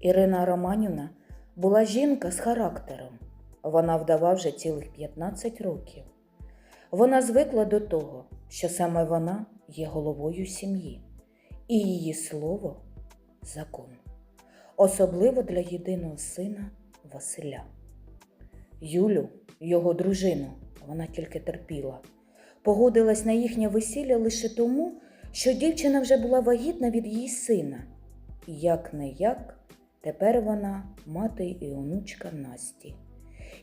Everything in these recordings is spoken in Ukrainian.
Ірина Романівна була жінка з характером. Вона вдова вже цілих 15 років. Вона звикла до того, що саме вона є головою сім'ї, і її слово закон, особливо для єдиного сина Василя. Юлю, його дружину, вона тільки терпіла. Погодилась на їхнє весілля лише тому, що дівчина вже була вагітна від її сина. Як не як, тепер вона мати і онучка Насті.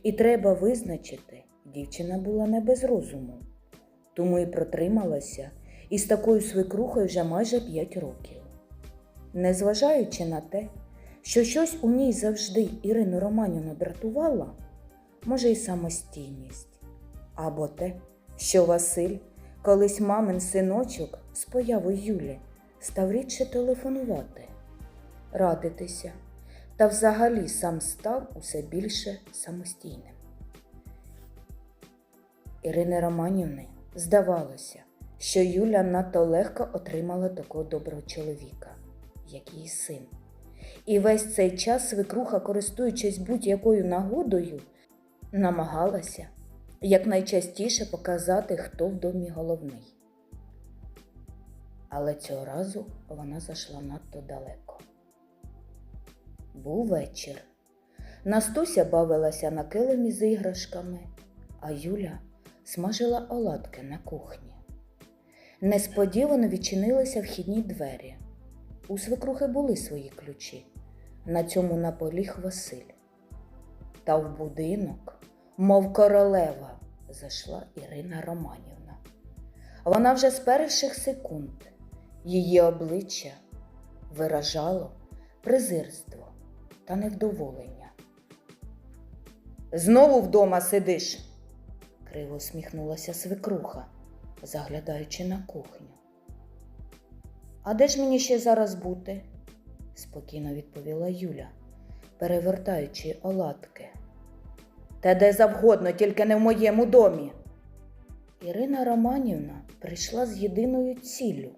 І треба визначити, дівчина була не без розуму, тому і протрималася із такою свекрухою вже майже 5 років. Незважаючи на те, що щось у ній завжди Ірину Романівну дратувала, може й самостійність, або те, що Василь, колись мамин синочок з появою Юлі, став рідше телефонувати, радитися та взагалі сам став усе більше самостійним. Ірини Романівни здавалося, що Юля надто легко отримала такого доброго чоловіка, як її син. І весь цей час свекруха, користуючись будь-якою нагодою, намагалася якнайчастіше показати, хто в домі головний. Але цього разу вона зайшла надто далеко. Був вечір. Настуся бавилася на килимі з іграшками, а Юля смажила оладки на кухні. Несподівано відчинилися вхідні двері. У свекрухи були свої ключі. На цьому наполіг Василь. Та в будинок, мов королева, зайшла Ірина Романівна. Вона вже з перших секунд її обличчя виражало презирство та невдоволення. Знову вдома сидиш, криво усміхнулася свекруха, заглядаючи на кухню. А де ж мені ще зараз бути? спокійно відповіла Юля, перевертаючи оладки. Та де завгодно, тільки не в моєму домі. Ірина Романівна прийшла з єдиною ціллю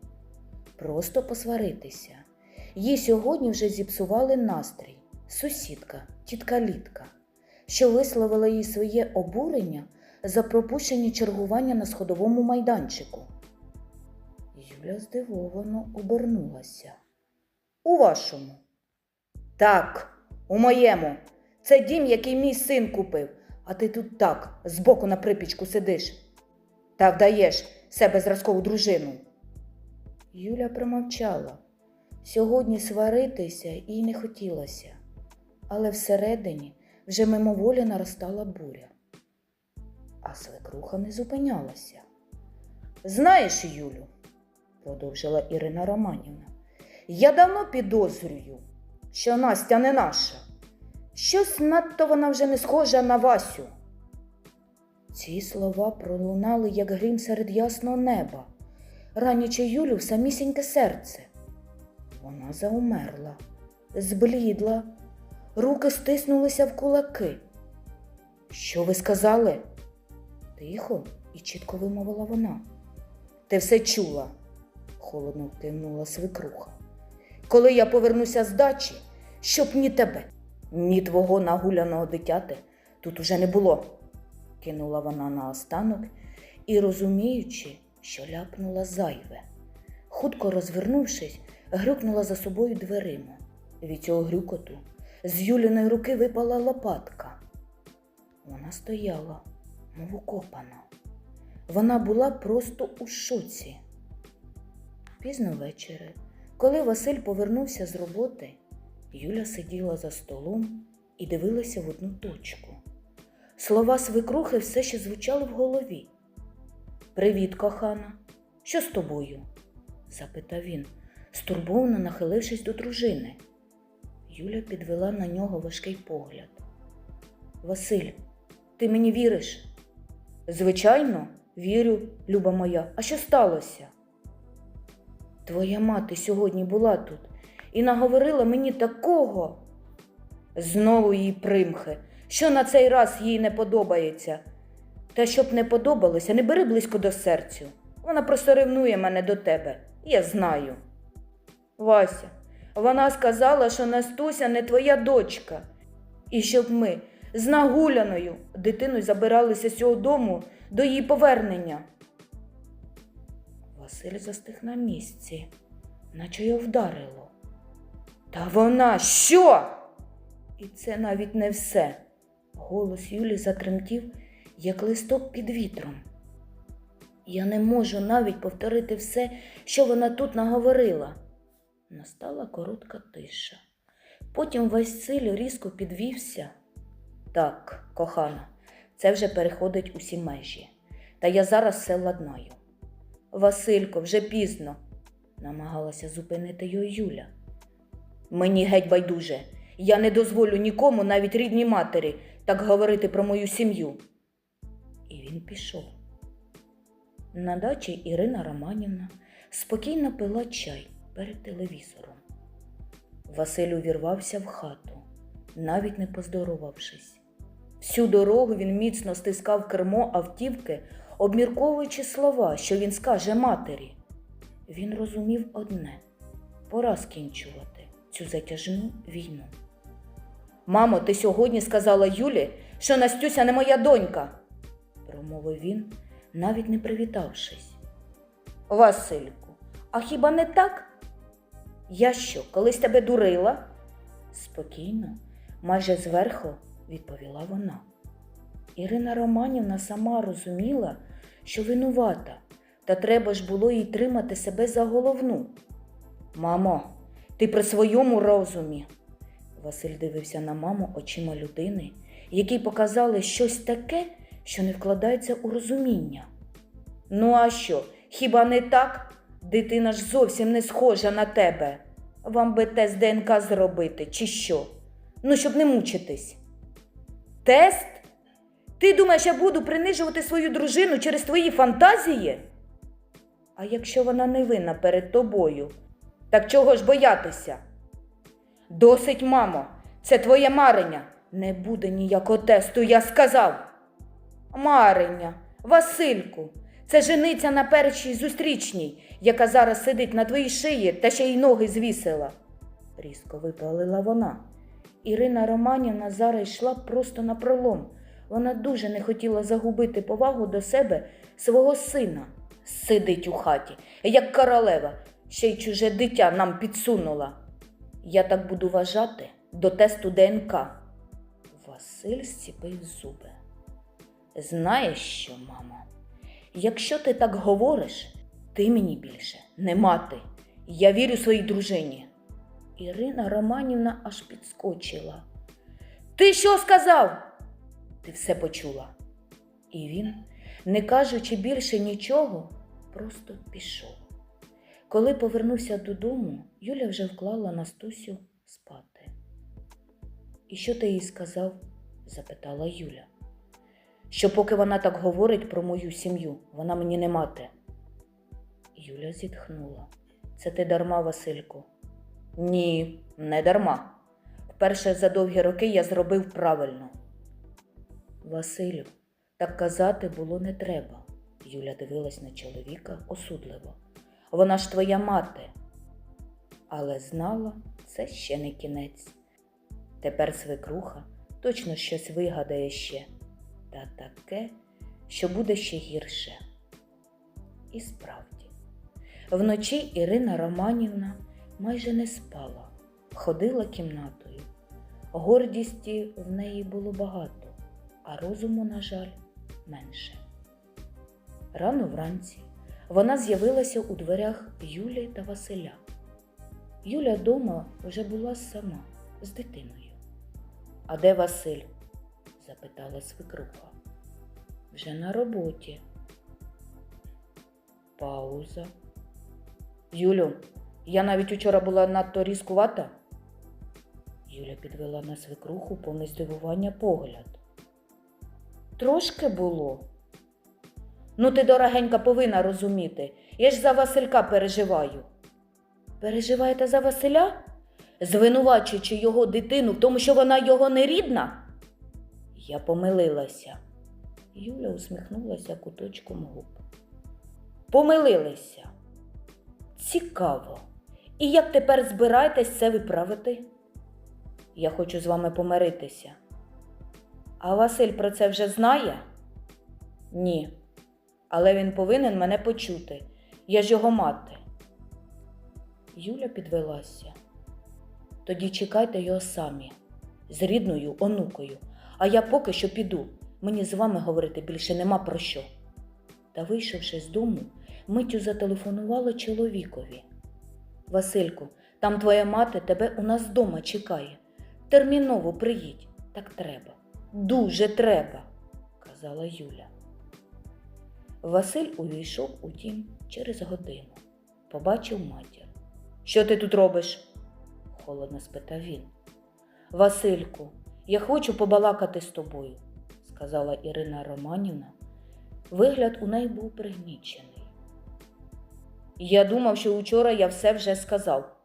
просто посваритися. Їй сьогодні вже зіпсували настрій сусідка, тітка Літка, що висловила їй своє обурення за пропущені чергування на сходовому майданчику. Юля здивовано обернулася. У вашому. Так, у моєму. Це дім, який мій син купив, а ти тут так, збоку на припічку сидиш. Та вдаєш себе зразкову дружину. Юля промовчала. Сьогодні сваритися їй не хотілося, але всередині вже мимоволі наростала буря. А свекруха не зупинялася. Знаєш, Юлю, продовжила Ірина Романівна, я давно підозрюю, що Настя не наша. Щось надто вона вже не схожа на Васю. Ці слова пролунали, як грім серед ясного неба, ранячи Юлю в самісіньке серце. Вона заумерла, зблідла, руки стиснулися в кулаки. Що ви сказали? Тихо і чітко вимовила вона. Ти все чула, холодно кивнула свекруха. Коли я повернуся з дачі, щоб ні тебе, ні твого нагуляного дитяти тут уже не було, кинула вона наостанок і, розуміючи, що ляпнула зайве. Хутко розвернувшись, грюкнула за собою дверима. Від цього грюкоту з Юліної руки випала лопатка. Вона стояла, мов укопана. Вона була просто у шоці. Пізно ввечері, коли Василь повернувся з роботи, Юля сиділа за столом і дивилася в одну точку. Слова свекрухи все ще звучали в голові. Привіт, кохана, що з тобою? запитав він, стурбовано нахилившись до дружини. Юля підвела на нього важкий погляд. Василь, ти мені віриш? Звичайно, вірю, люба моя. А що сталося? Твоя мати сьогодні була тут і наговорила мені такого. Знову їй примхи, що на цей раз їй не подобається. Та щоб не подобалося, не бери близько до серцю. Вона просто ревнує мене до тебе. Я знаю. Вася, Вона сказала, що Настуся не твоя дочка. І щоб ми з нагуляною дитиною забиралися з цього дому до її повернення. Василь застиг на місці, наче його вдарило. Та вона що? І це навіть не все. Голос Юлі затремтів, як листок під вітром. Я не можу навіть повторити все, що вона тут наговорила. Настала коротка тиша. Потім Василь різко підвівся. Так, кохана, це вже переходить усі межі. Та я зараз все ладнаю. Василько, вже пізно, намагалася зупинити його Юля. Мені геть байдуже. Я не дозволю нікому, навіть рідній матері, так говорити про мою сім'ю. І він пішов. На дачі Ірина Романівна спокійно пила чай перед телевізором. Василь увірвався в хату, навіть не поздоровавшись. Всю дорогу він міцно стискав кермо автівки, обмірковуючи слова, що він скаже матері. Він розумів одне пора скінчувати цю затяжну війну. Мамо, ти сьогодні сказала Юлі, що Настюся не моя донька, промовив він, навіть не привітавшись. Васильку, а хіба не так? Я що, колись тебе дурила? Спокійно, майже зверху відповіла вона. Ірина Романівна сама розуміла, що винувата, та треба ж було їй тримати себе за головну. Мамо, ти при своєму розумі. Василь дивився на маму очима людини, якій показали щось таке, що не вкладається у розуміння. Ну, а що, хіба не так? Дитина ж зовсім не схожа на тебе. Вам би тест ДНК зробити, чи що? Ну, щоб не мучитись. Тест? Ти думаєш, я буду принижувати свою дружину через твої фантазії? А якщо вона не винна перед тобою, так чого ж боятися? Досить, мамо, це твоє марення. Не буде ніякого тесту, я сказав. Марення, Васильку, це жениця на першій зустрічній, яка зараз сидить на твоїй шиї та ще й ноги звісила. Різко випалила вона. Ірина Романівна зараз йшла просто на пролом. Вона дуже не хотіла загубити повагу до себе свого сина. Сидить у хаті, як королева, ще й чуже дитя нам підсунула. Я так буду вважати до тесту ДНК. Василь зціпив зуби. Знаєш що, мамо? Якщо ти так говориш, ти мені більше не мати. Я вірю своїй дружині. Ірина Романівна аж підскочила. Ти що сказав? Ти все почула. І він, не кажучи більше нічого, просто пішов. Коли повернувся додому, Юля вже вклала Настусю спати. І що ти їй сказав? запитала Юля. Що поки вона так говорить про мою сім'ю, вона мені не мати. Юля зітхнула. Це ти дарма, Васильку? Ні, не дарма. Вперше за довгі роки я зробив правильно. Василю, так казати було не треба. Юля дивилась на чоловіка осудливо. Вона ж твоя мати. Але знала, це ще не кінець. Тепер свекруха точно щось вигадає ще, та таке, що буде ще гірше. І справді, вночі Ірина Романівна майже не спала, ходила кімнатою. Гордісті в неї було багато, а розуму, на жаль, менше. Рано вранці вона з'явилася у дверях Юлі та Василя. Юля дома вже була сама з дитиною. А де Василь? запитала свекруха. Вже на роботі. Пауза. Юлю, я навіть учора була надто різкувата. Юля підвела на свекруху повне здивування погляд. Трошки було. Ну, ти, дорогенька, повинна розуміти. Я ж за Василька переживаю. Переживаєте за Василя? Звинувачуючи його дитину в тому, що вона його не рідна? Я помилилася. Юля усміхнулася куточком губ. Помилилися. Цікаво. І як тепер збираєтесь це виправити? Я хочу з вами помиритися. А Василь про це вже знає? Ні. Але він повинен мене почути. Я ж його мати. Юля підвелася. Тоді чекайте його самі, з рідною онукою. А я поки що піду. Мені з вами говорити більше нема про що. Та, вийшовши з дому, миттю зателефонувала чоловікові. Васильку, там твоя мати тебе у нас вдома чекає. Терміново приїдь. Так треба. Дуже треба, казала Юля. Василь увійшов у дім через годину. Побачив матір. Що ти тут робиш? холодно спитав він. Васильку, я хочу побалакати з тобою, сказала Ірина Романівна. Вигляд у неї був пригнічений. Я думав, що вчора я все вже сказав.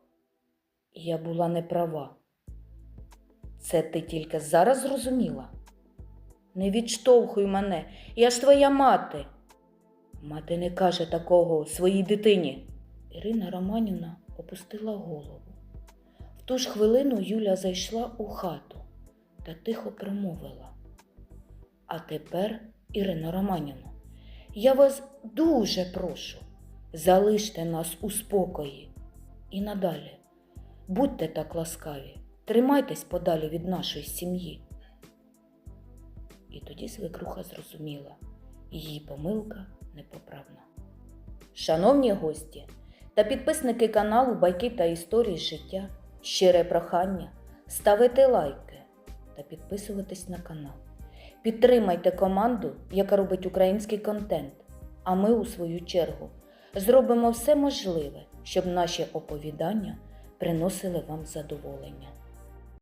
Я була не права. Це ти тільки зараз зрозуміла? Не відштовхуй мене, я ж твоя мати. Мати не каже такого своїй дитині. Ірина Романівна опустила голову. В ту ж хвилину Юля зайшла у хату та тихо промовила. А тепер, Ірина Романівна, я вас дуже прошу, залиште нас у спокої. І надалі будьте так ласкаві, тримайтесь подалі від нашої сім'ї. І тоді свекруха зрозуміла, її помилка непоправна. Шановні гості та підписники каналу Байки та історії життя, щире прохання ставити лайки та підписуватись на канал. Підтримайте команду, яка робить український контент, а ми, у свою чергу, зробимо все можливе, щоб наші оповідання приносили вам задоволення.